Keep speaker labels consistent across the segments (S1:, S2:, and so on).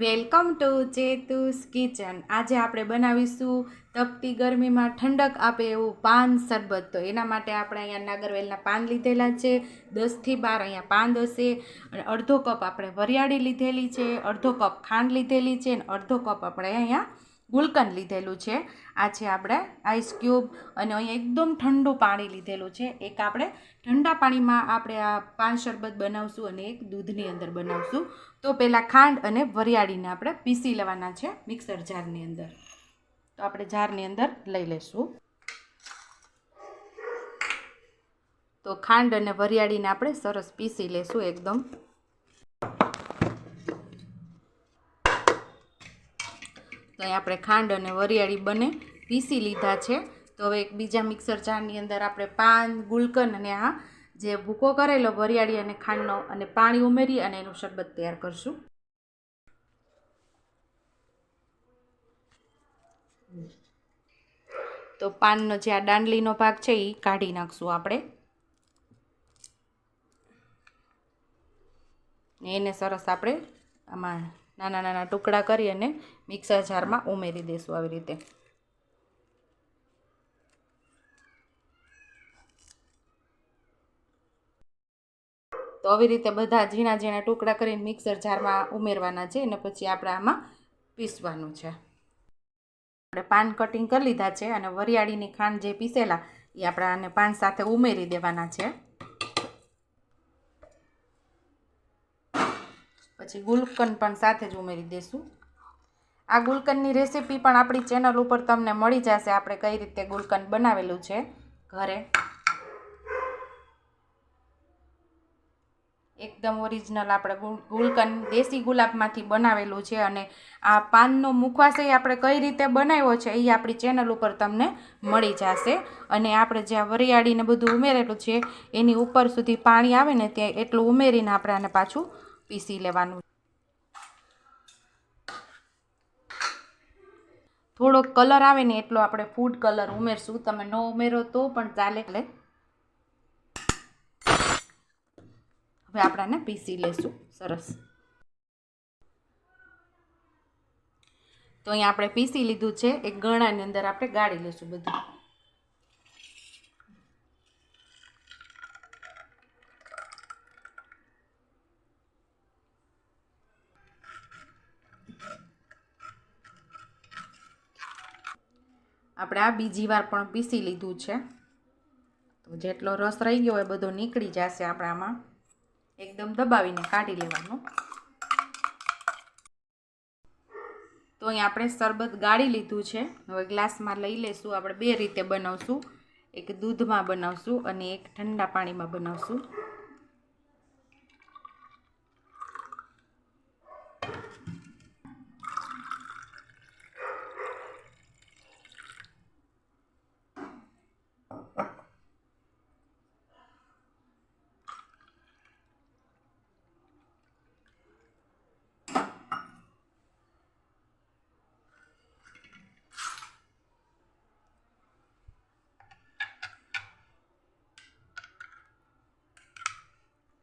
S1: Welcome to ચેતુસ kitchen. આજે આપણે બનાવીશું તપતી ગરમીમાં ઠંડક આપે એવું પાન શરબત. તો એના માટે આપણે અહીંયા નાગરવેલના પાન લીધેલા છે. દસથી બાર અહીંયા પાન હશે. અને અડધો કપ આપણે વરિયાળી લીધેલી છે. અડધો કપ ખાંડ લીધેલી છે. અને અડધો કપ આપણે અહીંયા ગુલકંદ લીધેલું છે. આ છે આપણે આઈસ ક્યુબ અને અહીંયા એકદમ ઠંડુ પાણી લીધેલું છે. એક આપણે ઠંડા પાણીમાં આપણે આ પાન શરબત બનાવશું અને એક દૂધની અંદર બનાવશું. તો પહેલાં ખાંડ અને વરિયાળીને આપણે પીસી લેવાના છે મિક્સર જારની અંદર. તો આપણે જારની અંદર લઈ લઈશું તો ખાંડ અને વરિયાળીને આપણે સરસ પીસી લેશું એકદમ. તો અહીં આપણે ખાંડ અને વરિયાળી બંને પીસી લીધા છે. તો હવે એક બીજા મિક્સર જારની અંદર આપણે પાન ગુલકંદ અને આ જે ભૂકો કરેલો વરિયાળી અને ખાંડનો અને પાણી ઉમેરી અને એનું શરબત તૈયાર કરશું. તો પાનનો જે આ દાંડલીનો ભાગ છે એ કાઢી નાખશું આપણે. એને સરસ આપણે આમાં નાના નાના ટુકડા કરી અને મિક્સર જારમાં ઉમેરી દઈશું આવી રીતે. તો આવી રીતે બધા ઝીણા ઝીણા ટુકડા કરીને મિક્સર જારમાં ઉમેરવાના છે અને પછી આપણે આમાં પીસવાનું છે. આપણે પાન કટિંગ કરી લીધા છે અને વરિયાળીની ખાંડ જે પીસેલા, એ આપણે આને પાન સાથે ઉમેરી દેવાના છે. પછી ગુલકંદ પણ સાથે જ ઉમેરી દઈશું આ ગુલકંદની રેસીપી પણ આપણી ચેનલ ઉપર તમને મળી જશે. આપણે કઈ રીતે ગુલકંદ બનાવેલું છે ઘરે. એકદમ ઓરિજિનલ આપણે ગુલકંદ દેશી ગુલાબમાંથી બનાવેલું છે અને આ પાનનો મુખવાસ એ આપણે કઈ રીતે બનાવ્યો છે એ આપણી ચેનલ ઉપર તમને મળી જશે. અને આપણે જ્યાં વરિયાળીને બધું ઉમેરેલું છે, એની ઉપર સુધી પાણી આવે ને ત્યાં એટલું ઉમેરીને આપણે આને પાછું પીસી લેવાનું થોડોક કલર આવે ને એટલો આપણે ફૂડ કલર ઉમેરશું. તમે ન ઉમેરો તો પણ ચાલે. એટલે હવે આપણાને પીસી લેશું. સરસ. તો અહીંયા આપણે પીસી લીધું છે. એક ગણાની અંદર આપણે ગાળી લઈશું બધું. આપણે આ બીજી વાર પણ પીસી લીધું છે. તો જેટલો રસ રહી ગયો હોય બધો નીકળી જશે આપણે આમાં. એકદમ દબાવીને કાઢી લેવાનું. તો અહીં આપણે શરબત ગાળી લીધું છે. હવે ગ્લાસમાં લઈ લઈશું આપણે બે રીતે બનાવશું. એક દૂધમાં બનાવશું અને એક ઠંડા પાણીમાં બનાવશું.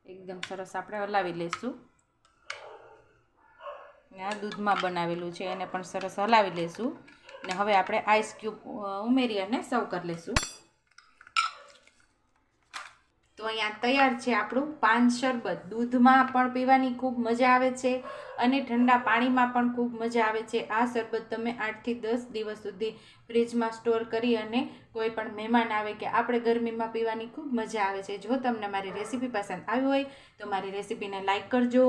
S1: એકદમ સરસ. આપણે હલાવી લઈશું. ને આ દૂધમાં બનાવેલું છે, એને પણ સરસ હલાવી લઈશું. ને હવે આપણે આઈસ ક્યુબ ઉમેરી અને સર્વ કરી લઈશું. તો અહીંયા તૈયાર છે આપણું પાન શરબત. દૂધમાં પણ પીવાની ખૂબ મજા આવે છે અને ઠંડા પાણીમાં પણ ખૂબ મજા આવે છે. આ શરબત તમે આઠથી દસ દિવસ સુધી ફ્રીજમાં સ્ટોર કરી અને કોઈ પણ મહેમાન આવે કે આપણે ગરમીમાં પીવાની ખૂબ મજા આવે છે. જો તમને મારી રેસીપી પસંદ આવી હોય તો મારી રેસીપીને લાઇક કરજો,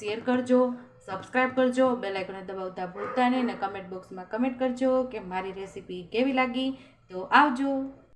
S1: શેર કરજો, સબસ્ક્રાઈબ કરજો, બેલ દબાવતા ભૂલતા નહીં અને કમેન્ટ બોક્સમાં કમેન્ટ કરજો કે મારી રેસીપી કેવી લાગી. તો આવજો.